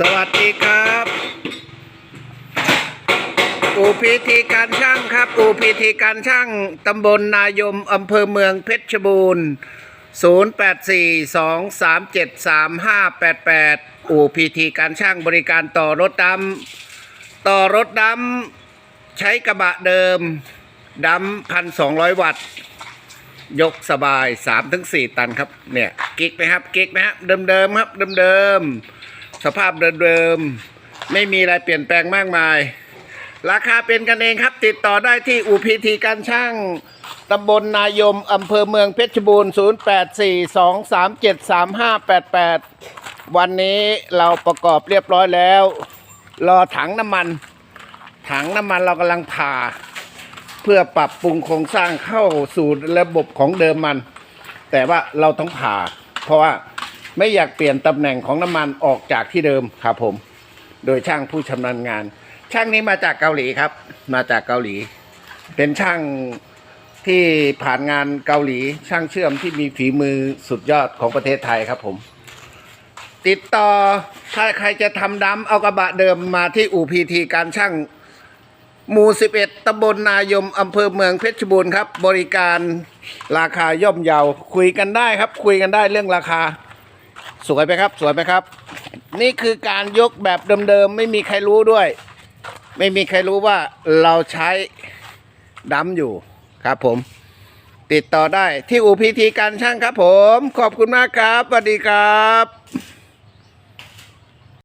สวัสดีครับอูพีทีการช่างครับ อูพีทีการช่างตำบลนายมอำเภอเมืองเพชรบูรณ์ 0842373588 อูพีทีการช่างบริการต่อรถดำต่อรถดำใช้กระบะเดิมดำพันสองร้อยวัตต์ยกสบาย 3-4 ตันครับ เนี่ย กิ๊กไหมครับ กิ๊กไหมครับ เดิมๆครับ เดิมๆ สภาพเดิมๆ ไม่มีอะไรเปลี่ยนแปลงมากมาย ราคาเป็นกันเองครับ ติดต่อได้ที่อูพีทีการช่างตำบลนายมอำเภอเมืองเพชรบูรณ์ 0842373588 วันนี้เราประกอบเรียบร้อยแล้ว รอถังน้ำมัน ถังน้ำมันเรากำลังผ่า เพื่อปรับปรุงโครงสร้างเข้าสู่ระบบของเดิมมัน แต่ว่าเราต้องผ่า เพราะว่า ไม่อยากเปลี่ยนตำแหน่งของน้ำมันออกจากที่เดิมครับผม โดยช่างผู้ชำนาญงาน ช่างนี้มาจากเกาหลีครับ มาจากเกาหลี เป็นช่างที่ผ่านงานเกาหลี ช่างเชื่อมที่มีฝีมือสุดยอดของประเทศไทยครับผม ติดต่อถ้าใครจะทำดำเอากระบะเดิมมาที่อูพีทีการช่างหมู่ 11 ตำบลนายม อำเภอเมืองเพชรบูรณ์ครับ บริการราคาย่อมเยา คุยกันได้ครับ คุยกันได้เรื่องราคา สวยไหมครับ สวยไหมครับ นี่คือการยกแบบเดิมๆ ไม่มีใครรู้ด้วย ไม่มีใครรู้ว่าเราใช้ดำอยู่ครับผม ติดต่อได้ที่อูพีทีการช่างครับผม ขอบคุณมากครับสวัสดีครับ